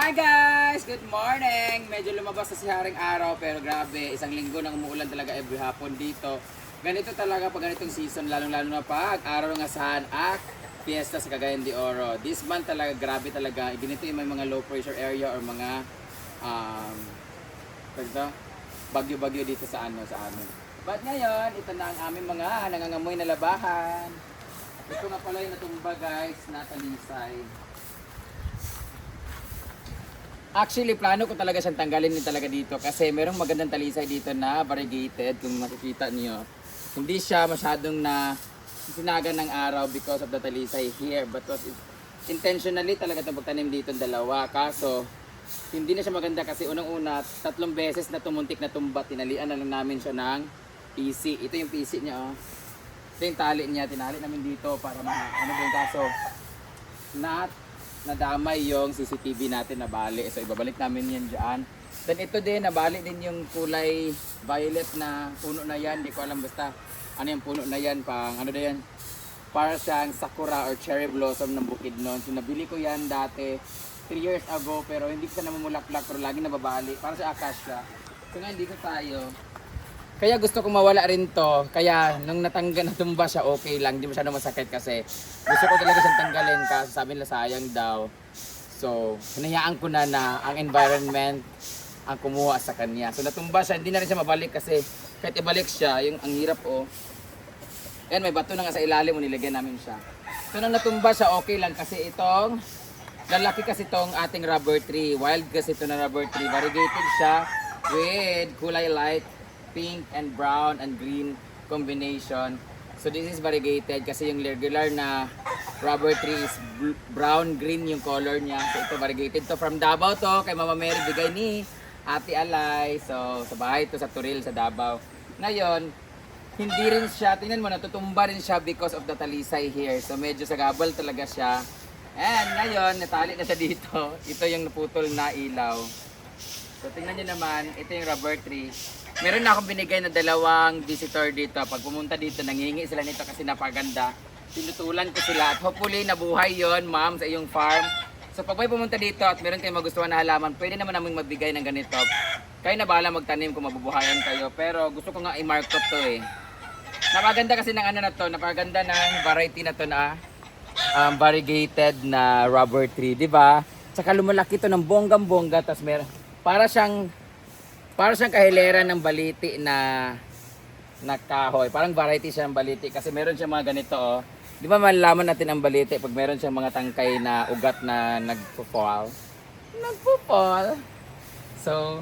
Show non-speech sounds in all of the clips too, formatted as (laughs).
Hi guys! Good morning! Medyo lumabas na si Haring Araw pero grabe, isang linggo nang umuulan talaga every hapon dito. Ganito talaga pag ganitong season, lalong-lalo na pag araw ng asahan at fiesta sa Cagayan de Oro. This month talaga, grabe talaga. Ganito yung may mga low pressure area or mga um, bagyo-bagyo dito sa ano sa amin. But ngayon, ito na ang aming mga nangangamoy na labahan. Ito nga pala yung natumba guys, na talisay. Actually, plano ko talaga siyang tanggalin din talaga dito kasi merong magandang talisay dito na variegated kung makikita niyo. Hindi siya masyadong na sinaga ng araw because of the talisay here but was intentionally talaga itong pagtanim dito dalawa. Kaso, hindi na siya maganda kasi unang-una, tatlong beses na tumuntik na tumba, tinalian na lang namin siya ng PC. Ito yung PC niya oh. Ito yung tali niya, tinali namin dito para ma ano ba yung kaso. Not nadamay yung CCTV natin na bali. So ibabalik namin yan dyan. Then ito din, nabali din yung kulay violet na puno na yan. Hindi ko alam basta ano yung puno na yan. Pang ano na yan. Para siyang sakura or cherry blossom ng bukid noon. So nabili ko yan dati 3 years ago pero hindi ko siya namumulaklak pero lagi nababali. Para sa acacia. So ngayon dito tayo. Kaya gusto kong mawala rin to. Kaya nung natanggal (laughs) natumba siya, okay lang. Hindi masyadong masakit kasi gusto ko talaga siyang tanggalin kasi sabi nila sayang daw. So, hinayaan ko na na ang environment ang kumuha sa kanya. So natumba siya, hindi na rin siya mabalik kasi kahit ibalik siya, yung ang hirap oh. Yan, may bato na nga sa ilalim mo, nilagyan namin siya. So nung natumba siya, okay lang kasi itong lalaki kasi itong ating rubber tree. Wild kasi ito na rubber tree. Variegated siya with kulay light, pink and brown and green combination. So this is variegated kasi yung regular na rubber tree is brown green yung color niya. So ito variegated to from Davao to kay Mama Mary bigay ni Ate Alay. So sa bahay to sa Turil sa Davao. Ngayon, hindi rin siya, tingnan mo, natutumba rin siya because of the talisay here. So medyo sagabal talaga siya. And ngayon, natali na siya dito. Ito yung naputol na ilaw. So tingnan niyo naman, ito yung rubber tree. Meron na akong binigay na dalawang visitor dito. Pag pumunta dito, nangingi sila nito kasi napaganda. Tinutulan ko sila at hopefully nabuhay yon ma'am, sa iyong farm. So pag may pumunta dito at meron kayong magustuhan na halaman, pwede naman namin magbigay ng ganito. Kayo na bahala magtanim kung mabubuhayan kayo. Pero gusto ko nga i-mark ko to eh. Napaganda kasi ng ano na to, napaganda ng variety na to na um, variegated na rubber tree, di ba? Tsaka lumalaki to ng bonggang-bongga, tas mer para siyang para siyang kahilera ng baliti na na kahoy. Parang variety siya ng baliti kasi meron siya mga ganito oh. Di ba malalaman natin ang baliti pag meron siyang mga tangkay na ugat na nagpo-fall? Nagpo-fall. So,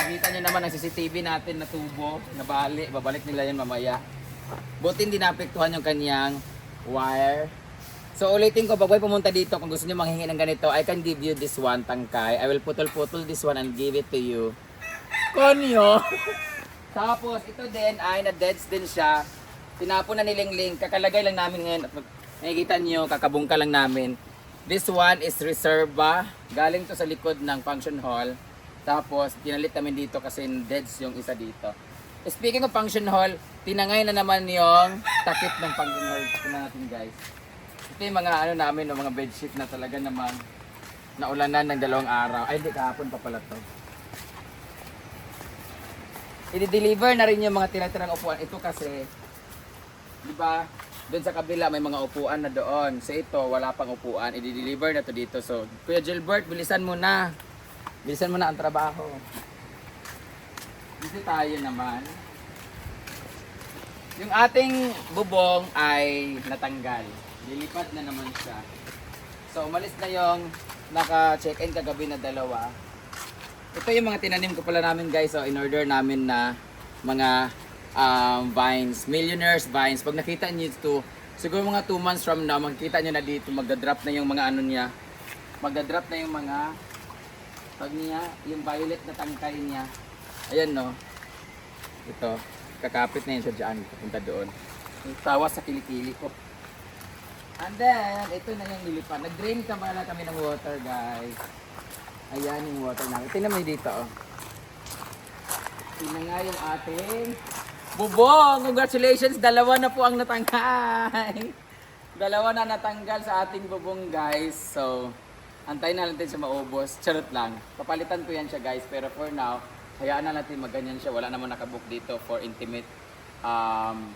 Nakita nyo naman ang CCTV natin na tubo, na bali, babalik nila yan mamaya. Buti hindi naapektuhan yung kanyang wire. So ulitin ko, pag pumunta dito, kung gusto nyo manghingi ng ganito, I can give you this one tangkay. I will putol-putol this one and give it to you. Konyo! Tapos ito din ay na deads din siya. Tinapon na nilingling. Kakalagay lang namin ngayon. At nakikita nyo, kakabungka lang namin. This one is reserva. Galing to sa likod ng function hall. Tapos, tinalit namin dito kasi deads yung isa dito. Speaking of function hall, tinangay na naman yung takip ng function hall. Tingnan natin guys. Ito yung mga ano namin, mga bedsheet na talaga namang naulanan ng dalawang araw. Ay, hindi kahapon pa pala to. I-deliver na rin yung mga tira-tirang upuan. Ito kasi, di ba, doon sa kabila may mga upuan na doon. So ito, wala pang upuan. I-deliver na to dito. So, Kuya Gilbert, bilisan mo na. Bilisan mo na ang trabaho. Dito tayo naman. Yung ating bubong ay natanggal. Lilipat na naman siya. So umalis na yung naka-check-in kagabi na dalawa. Ito yung mga tinanim ko pala namin guys. So in order namin na mga um, vines. Millionaires vines. Pag nakita niyo ito, siguro mga 2 months from now, makikita niyo na dito, magdadrop na yung mga ano niya. Magdadrop na yung mga pag niya, yung violet na tangkay niya. Ayan no. Ito. Kakapit na yun siya dyan. Papunta doon. Yung tawa sa kilikili ko. And then, ito na yung nilipan. Nag-drain ka pala kami ng water, guys. Ayan yung water namin. Tingnan mo dito, oh. Tingnan nga yung ating bubong. Congratulations! Dalawa na po ang natangkay. (laughs) Dalawa na natanggal sa ating bubong, guys. So, Antayin na natin siya maubos. Charot lang. Papalitan ko yan siya guys. Pero for now, hayaan na natin maganyan siya. Wala naman nakabook dito for intimate um,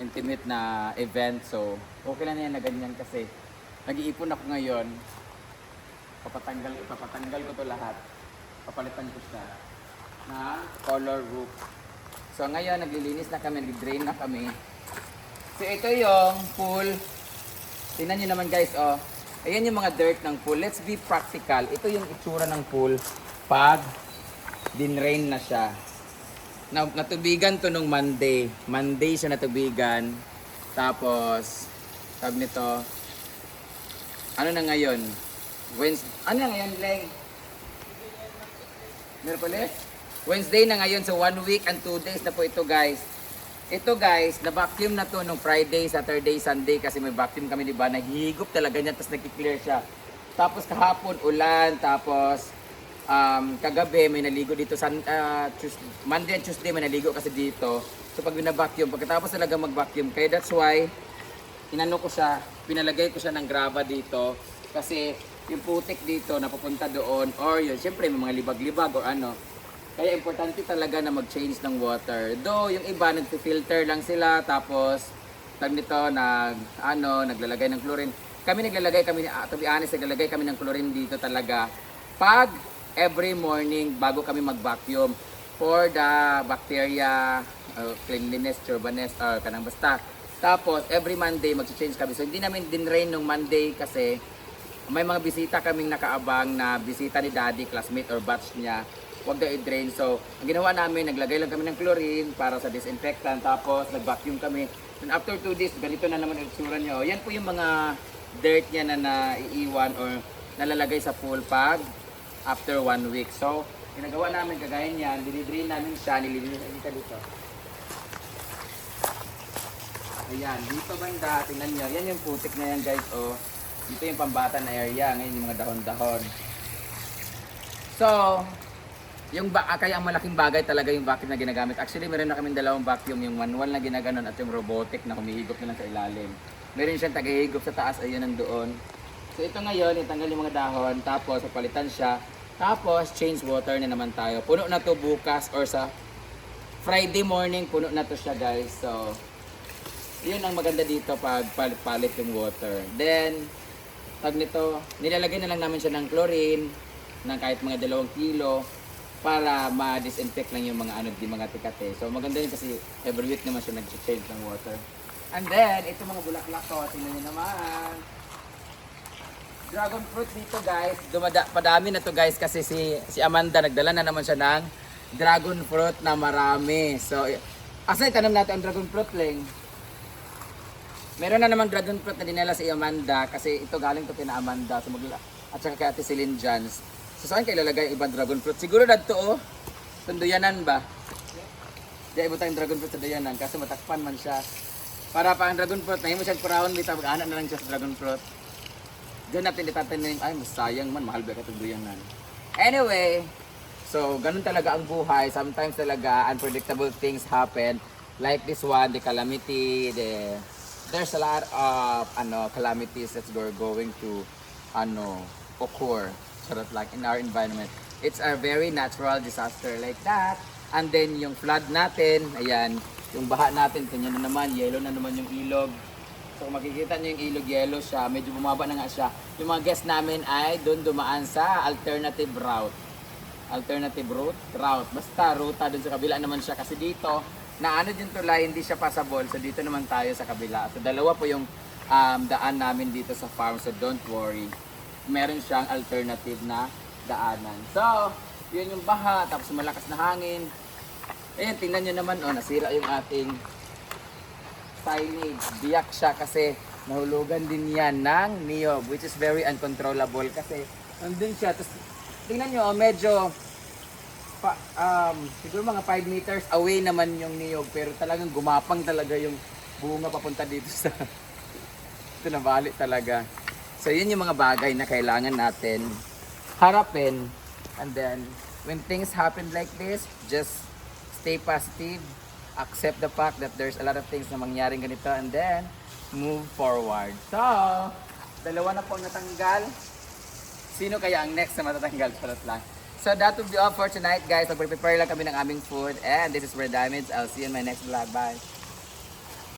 intimate na event. So, okay lang na yan na ganyan kasi nag-iipon ako ngayon. Papatanggal, papatanggal ko to lahat. Papalitan ko siya na color roof. So ngayon, naglilinis na kami, nag-drain na kami. So ito yung pool. Tingnan nyo naman guys, oh. Ayan yung mga dirt ng pool. Let's be practical. Ito yung itsura ng pool pag dinrain na siya. Na, natubigan to nung Monday. Monday siya natubigan. Tapos, tawag nito, ano na ngayon? Wednesday, ano ngayon, Leng? Merkules? Wednesday na ngayon, so one week and two days na po ito guys. Ito guys, na-vacuum na to nung Friday, Saturday, Sunday kasi may vacuum kami, di ba? Nahihigop talaga niya, tapos nag-clear siya. Tapos kahapon, ulan, tapos um, kagabi may naligo dito, san, ah, Tuesday, Monday and Tuesday may naligo kasi dito. So pag bina-vacuum, pagkatapos talaga mag-vacuum, kaya that's why inano ko siya, pinalagay ko siya ng graba dito kasi yung putik dito napupunta doon or yun, syempre may mga libag-libag or ano. Kaya importante talaga na mag-change ng water. Though yung iba nagfi-filter lang sila tapos tag nito nag ano naglalagay ng chlorine. Kami naglalagay kami ah, to be honest naglalagay kami ng chlorine dito talaga pag every morning bago kami mag-vacuum for the bacteria uh, cleanliness, churbaness or kanang basta. Tapos every Monday mag-change kami. So hindi namin din-rain nung Monday kasi may mga bisita kaming nakaabang na bisita ni daddy, classmate or batch niya. Huwag daw i-drain. So, ang ginawa namin, naglagay lang kami ng chlorine para sa disinfectant. Tapos, nag-vacuum kami. And after 2 days, ganito na naman ang itsura niya. Yan po yung mga dirt niya na naiiwan or nalalagay sa pool pag after 1 week. So, ginagawa namin kagaya niyan, dinidrain namin siya, nililinis siya dito. Ayan, dito banda, tingnan nyo. Yan yung putik na yan guys, oh. Dito yung pambata na area, ngayon yung mga dahon-dahon. So, yung ba ah, kaya ang malaking bagay talaga yung vacuum na ginagamit. Actually, meron na kaming dalawang vacuum, yung manual na ginaganon at yung robotic na humihigop na lang sa ilalim. Meron siyang tagahigop sa taas, ayun nandoon. So ito ngayon, itanggal yung mga dahon, tapos papalitan siya. Tapos, change water na naman tayo. Puno na to bukas or sa Friday morning, puno na to siya guys. So, yun ang maganda dito pag palit-palit yung water. Then, tag nito, nilalagay na lang namin siya ng chlorine ng kahit mga dalawang kilo para ma-disinfect lang yung mga ano, di mga tikate. So maganda yun kasi every week naman siya nag-change ng water. And then, ito mga bulaklak ko, tingnan nyo naman. Dragon fruit dito guys, dumada, padami na to guys kasi si, si Amanda nagdala na naman siya ng dragon fruit na marami. So, asa itanong natin ang dragon fruit, Leng? Meron na namang dragon fruit na dinala si Amanda kasi ito galing to kina Amanda so magla at saka kay Ate Celine Jans. So saan kayo ilalagay ang ibang dragon fruit? Siguro dadto oh. Tunduyanan ba? Di ibutang yung dragon fruit sa duyanan kasi matakpan man siya. Para pa ang dragon fruit, nahimo siyang kurawon bitaw mag-anak na lang siya sa dragon fruit. Doon natin itatanim, ay mas sayang man, mahal ba ka itong duyanan. Anyway, so ganun talaga ang buhay. Sometimes talaga unpredictable things happen. Like this one, the calamity, the there's a lot of ano calamities that we're going to ano occur sort of like in our environment. It's a very natural disaster like that. And then yung flood natin, ayan, yung baha natin, kanya na naman, yellow na naman yung ilog. So makikita nyo yung ilog, yellow siya, medyo bumaba na nga siya. Yung mga guests namin ay doon dumaan sa alternative route. Alternative route? Route. Basta ruta doon sa kabila naman siya kasi dito, na ano din tulay, hindi siya passable. So dito naman tayo sa kabila. So dalawa po yung um, daan namin dito sa farm. So don't worry. Meron siyang alternative na daanan. So, yun yung baha, tapos malakas na hangin. Ayan, tingnan nyo naman, oh, nasira yung ating signage. Biyak siya kasi nahulugan din yan ng niyog, which is very uncontrollable kasi nandun siya. Tapos, tingnan nyo, oh, medyo pa, um, siguro mga 5 meters away naman yung niyog pero talagang gumapang talaga yung bunga papunta dito sa (laughs) ito na bali talaga. So yun yung mga bagay na kailangan natin harapin. And then when things happen like this just stay positive. Accept the fact that there's a lot of things na mangyaring ganito and then move forward. So dalawa na pong natanggal. Sino kaya ang next na matatanggal? Charot lang. So that will be all for tonight guys. Magpre-prepare lang kami ng aming food. And this is Red Diamonds. I'll see you in my next vlog. Bye!